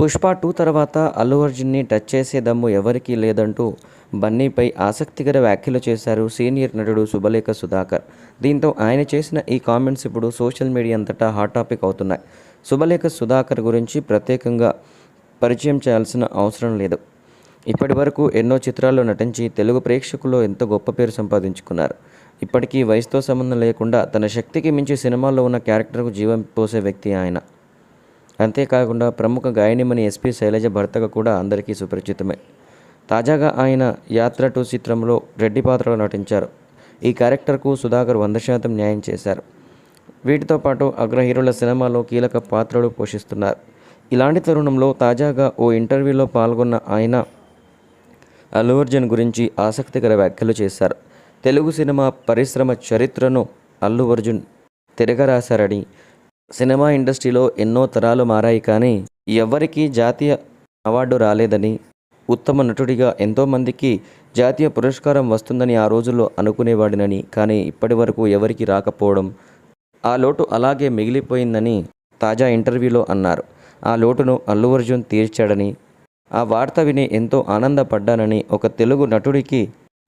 Pushpa two తర్వాత అల్లు అర్జున్ని touch చేసే దమ్ము ఎవరికీ లేదంటూ బన్నీపై ఆసక్తికర వ్యాఖ్యలు చేశారు సీనియర్ నటుడు శుభలేఖ సుధాకర్. దీంతో ఆయన చేసిన ఈ కామెంట్స్ ఇప్పుడు సోషల్ మీడియా అంతటా హాట్ టాపిక్ అవుతున్నాయి. శుభలేఖ సుధాకర్ గురించి ప్రత్యేకంగా పరిచయం చేయాల్సిన అవసరం లేదు. ఇప్పటి వరకు ఎన్నో చిత్రాల్లో నటించి తెలుగు ప్రేక్షకుల్లో ఎంతో గొప్ప పేరు సంపాదించుకున్నారు. ఇప్పటికీ వయసుతో సంబంధం లేకుండా తన శక్తికి మించి సినిమాల్లో ఉన్న క్యారెక్టర్కు జీవం పోసే వ్యక్తి ఆయన. అంతేకాకుండా ప్రముఖ గాయనిమని ఎస్పి శైలజ భర్తగా కూడా అందరికీ సుపరిచితమే. తాజాగా ఆయన యాత్ర టూ చిత్రంలో రెడ్డి పాత్రలో నటించారు. ఈ క్యారెక్టర్కు సుధాకర్ వంద శాతం న్యాయం చేశారు. వీటితో పాటు అగ్రహీరోల సినిమాలో కీలక పాత్రలు పోషిస్తున్నారు. ఇలాంటి తరుణంలో తాజాగా ఓ ఇంటర్వ్యూలో పాల్గొన్న ఆయన అల్లు అర్జున్ గురించి ఆసక్తికర వ్యాఖ్యలు చేశారు. తెలుగు సినిమా పరిశ్రమ చరిత్రను అల్లు అర్జున్ తిరగరాశారని సినిమా ఇండస్ట్రీలో ఎన్నో తరాలు మారాయి కానీ ఎవ్వరికీ జాతీయ అవార్డు రాలేదని ఉత్తమ నటుడిగా ఎంతోమందికి జాతీయ పురస్కారం వస్తుందని ఆ రోజుల్లో అనుకునేవాడినని కానీ ఇప్పటి వరకు ఎవరికి రాకపోవడం ఆ లోటు అలాగే మిగిలిపోయిందని తాజా ఇంటర్వ్యూలో అన్నారు. ఆ లోటును అల్లు అర్జున్ తీర్చాడని ఆ వార్త విని ఎంతో ఆనందపడ్డానని ఒక తెలుగు నటుడికి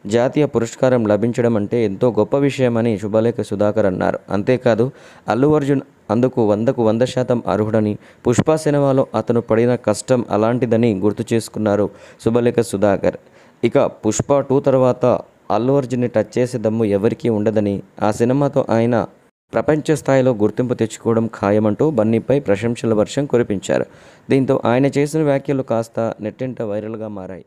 జాతీయ పురస్కారం లభించడం అంటే ఎంతో గొప్ప విషయమని శుభలేఖ సుధాకర్ అన్నారు. అంతేకాదు అల్లు అర్జున్ అందుకు వందకు వంద శాతం అర్హుడని పుష్ప సినిమాలో అతను పడిన కష్టం అలాంటిదని గుర్తు చేసుకున్నారు శుభలేఖ సుధాకర్. ఇక పుష్ప టూ తర్వాత అల్లు అర్జున్ని టచ్ చేసే దమ్ము ఎవరికీ ఉండదని ఆ సినిమాతో ఆయన ప్రపంచ స్థాయిలో గుర్తింపు తెచ్చుకోవడం ఖాయమంటూ బన్నీపై ప్రశంసల వర్షం కురిపించారు. దీంతో ఆయన చేసిన వ్యాఖ్యలు కాస్త నెట్టింట వైరల్గా మారాయి.